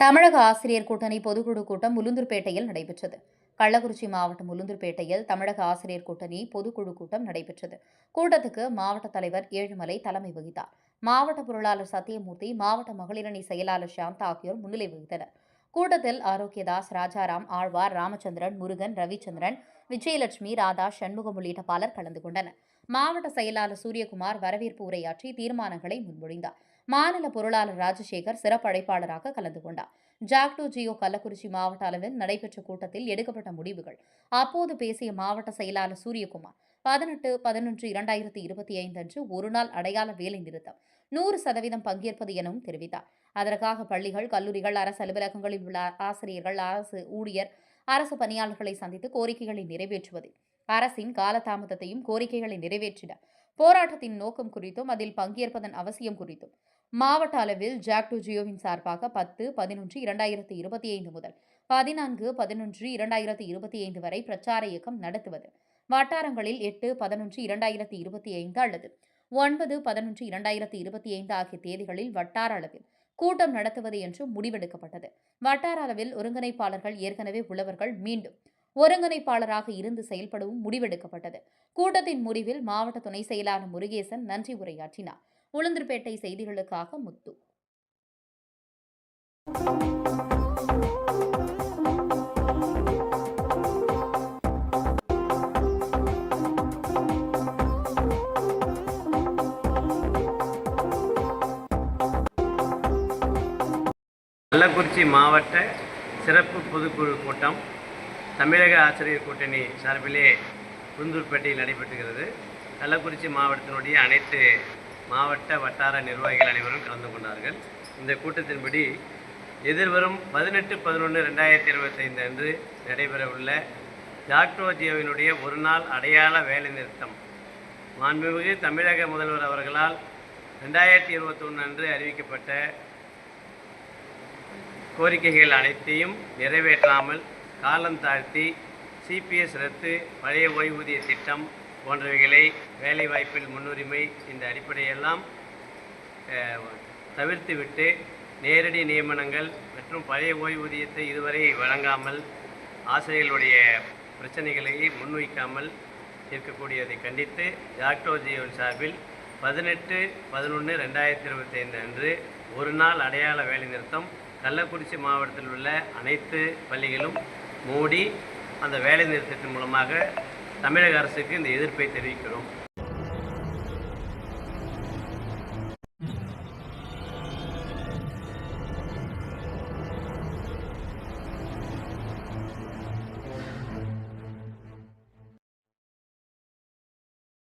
தமிழக ஆசிரியர் கூட்டணி பொதுக்குழு கூட்டம் உளுந்தூர்பேட்டையில் நடைபெற்றது. கள்ளக்குறிச்சி மாவட்டம் உளுந்தூர்பேட்டையில் தமிழக ஆசிரியர் கூட்டணி பொதுக்குழு கூட்டம் நடைபெற்றது. கூட்டத்துக்கு மாவட்ட தலைவர் ஏழுமலை தலைமை வகித்தார். மாவட்ட பொருளாளர் சத்தியமூர்த்தி மாவட்ட மகளிரணி செயலாளர் சாந்தா ஆகியோர் முன்னிலை வகித்தனர். கூட்டத்தில் ஆரோக்கியதாஸ் ராஜாராம் ஆழ்வார் ராமச்சந்திரன் முருகன் ரவிச்சந்திரன் விஜயலட்சுமி ராதா சண்முகம் உள்ளிட்ட பலர் கலந்து கொண்டனர். மாவட்ட செயலாளர் சூரியகுமார் வரவேற்பு உரையாற்றி தீர்மானங்களை முன்மொழிந்தார். மாநில பொருளாளர் ராஜசேகர் சிறப்பு அழைப்பாளராக கலந்து கொண்டார். ஜாக்டோ ஜியோ கள்ளக்குறிச்சி மாவட்ட அளவில் நடைபெற்ற கூட்டத்தில் எடுக்கப்பட்ட முடிவுகள். அப்போது பேசிய மாவட்ட செயலாளர் சூரியகுமார் பதினெட்டு பதினொன்று இரண்டாயிரத்தி இருபத்தி ஐந்து அன்று ஒருநாள் அடையாள வேலை நிறுத்தம். நூறு சதவீதம் பங்கேற்பது எனவும் தெரிவித்தார். அதற்காக பள்ளிகள் கல்லூரிகள் அரசு அலுவலகங்களில் உள்ள ஆசிரியர்கள் அரசு ஊழியர் அரசு பணியாளர்களை சந்தித்து கோரிக்கைகளை நிறைவேற்றுவது அரசின் காலதாமதத்தையும் கோரிக்கைகளை நிறைவேற்றிட போராட்டத்தின் நோக்கம் குறித்தும் அதில் பங்கேற்பதன் அவசியம் குறித்தும். மாவட்ட அளவில் ஜாக்டோ ஜியோவின் சார்பாக பத்து பதினொன்று இரண்டாயிரத்தி இருபத்தி ஐந்து முதல் பதினான்கு பதினொன்று இரண்டாயிரத்தி இருபத்தி ஐந்து வரை பிரச்சார இயக்கம் நடத்துவது. வட்டாரங்களில் எட்டு பதினொன்று இரண்டாயிரத்தி இருபத்தி ஐந்து அல்லது ஒன்பது பதினொன்று இரண்டாயிரத்தி இருபத்தி ஐந்து ஆகிய தேதிகளில் வட்டார அளவில் கூட்டம் நடத்துவது என்று முடிவெடுக்கப்பட்டது. வட்டார அளவில் ஒருங்கிணைப்பாளர்கள் ஏற்கனவே உள்ளவர்கள் மீண்டும் ஒருங்கிணைப்பாளராக இருந்து செயல்படவும் முடிவெடுக்கப்பட்டது. கூட்டத்தின் முடிவில் மாவட்ட துணை செயலாளர் முருகேசன் நன்றி உரையாற்றினார். உளுந்தூர்பேட்டை செய்திகளுக்காக முத்து. கள்ளக்குறிச்சி மாவட்ட சிறப்பு பொதுக்குழு கூட்டம் தமிழக ஆசிரியர் கூட்டணி சார்பிலே குந்தூர்பேட்டையில் நடைபெற்றுகிறது. கள்ளக்குறிச்சி மாவட்டத்தினுடைய அனைத்து மாவட்ட வட்டார நிர்வாகிகள் அனைவரும் கலந்து கொண்டார்கள். இந்த கூட்டத்தின்படி எதிர்வரும் பதினெட்டு பதினொன்று ரெண்டாயிரத்தி இருபத்தைந்து அன்று நடைபெறவுள்ள டாக்டோஜியோவினுடைய ஒரு நாள் அடையாள வேலைநிறுத்தம் மாண்புமிகு தமிழக முதல்வர் அவர்களால் ரெண்டாயிரத்தி இருபத்தொன்று அன்று அறிவிக்கப்பட்ட கோரிக்கைகள் அனைத்தையும் நிறைவேற்றாமல் காலம் தாழ்த்தி சிபிஎஸ் ரத்து பழைய ஓய்வூதிய திட்டம் போன்றவைகளை வேலைவாய்ப்பில் முன்னுரிமை இந்த அடிப்படையெல்லாம் தவிர்த்துவிட்டு நேரடி நியமனங்கள் மற்றும் பழைய ஓய்வூதியத்தை இதுவரை வழங்காமல் ஆசிரியர்களுடைய பிரச்சனைகளை முன்வைக்காமல் இருக்கக்கூடியதை கண்டித்து ஜாக்டோ ஜியோன் சார்பில் பதினெட்டு பதினொன்று ரெண்டாயிரத்தி இருபத்தைந்து அன்று ஒரு நாள் அடையாள வேலைநிறுத்தம் கள்ளக்குறிச்சி மாவட்டத்தில் உள்ள அனைத்து பள்ளிகளும் மூடி அந்த வேலைநிறுத்தத்தின் மூலமாக தமிழக அரசுக்கு இந்த எதிர்ப்பை தெரிவிக்கிறோம்.